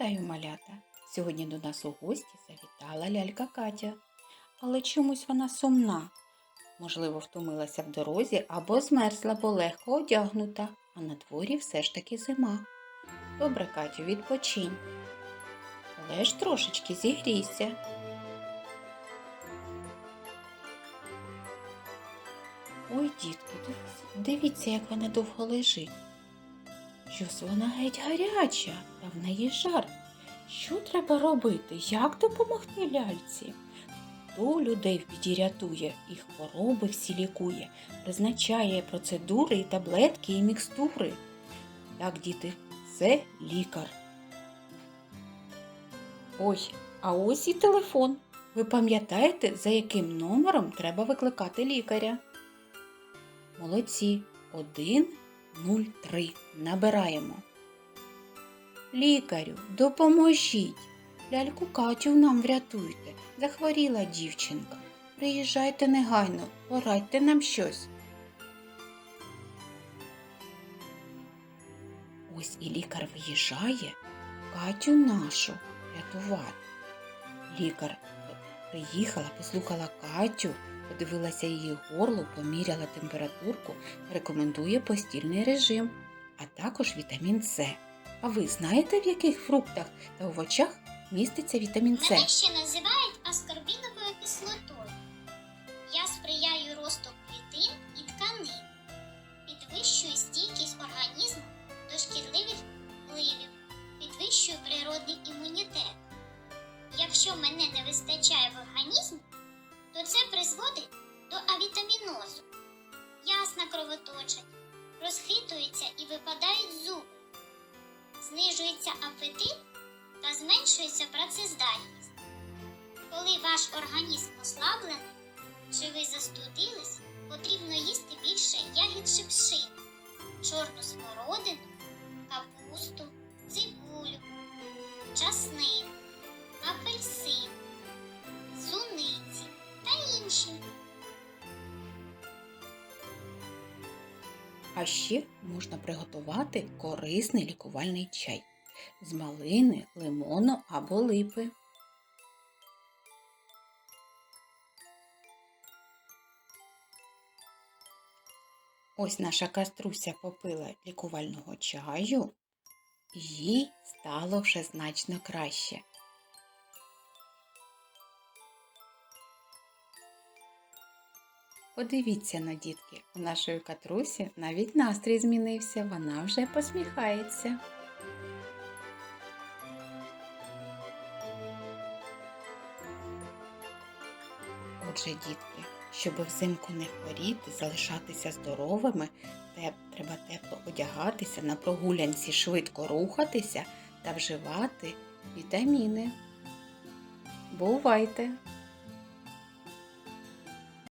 Вітаю, малята! Сьогодні до нас у гості завітала лялька Катя. Але чомусь вона сумна. Можливо, втомилася в дорозі або змерзла, бо легко одягнута, а на дворі все ж таки зима. Добре, Катю, відпочинь. Але ж трошечки зігрійся. Ой, дітки, дивіться, як вона довго лежить. Щось вона геть гаряча, та в неї жар. Що треба робити? Як допомогти ляльці? Хто людей в біді рятує, і хвороби всі лікує, призначає процедури і таблетки і мікстури. Так, діти, це лікар. Ой, а ось і телефон. Ви пам'ятаєте, за яким номером треба викликати лікаря? Молодці. 103. Набираємо. Лікарю, допоможіть. Ляльку Катю нам врятуйте. Захворіла дівчинка. Приїжджайте негайно, порадьте нам щось. Ось і лікар виїжджає Катю нашу рятувати. Лікар приїхала, послухала Катю, подивилася її горло, поміряла температурку, рекомендує постільний режим, а також вітамін С. А ви знаєте, в яких фруктах та овочах міститься вітамін С? Мене ще називають аскорбіновою кислотою. Я сприяю росту клітин і тканин, підвищую стійкість організму до шкідливих впливів, підвищую природний імунітет. Якщо мене не вистачає в організмі, то це призводить до авітамінозу. Ясна кровоточать, розхитуються і випадають зуби, знижується апетит та зменшується працездатність. Коли ваш організм ослаблений чи ви застудились, потрібно їсти більше ягід шипшин, чорну смородину, А ще можна приготувати корисний лікувальний чай з малини, лимону або липи. Ось наша каструся попила лікувального чаю, їй стало вже значно краще. Подивіться на дітки, у нашої катрусі навіть настрій змінився, вона вже посміхається. Отже, дітки, щоб взимку не хворіти, залишатися здоровими, треба тепло одягатися, на прогулянці швидко рухатися та вживати вітаміни. Бувайте!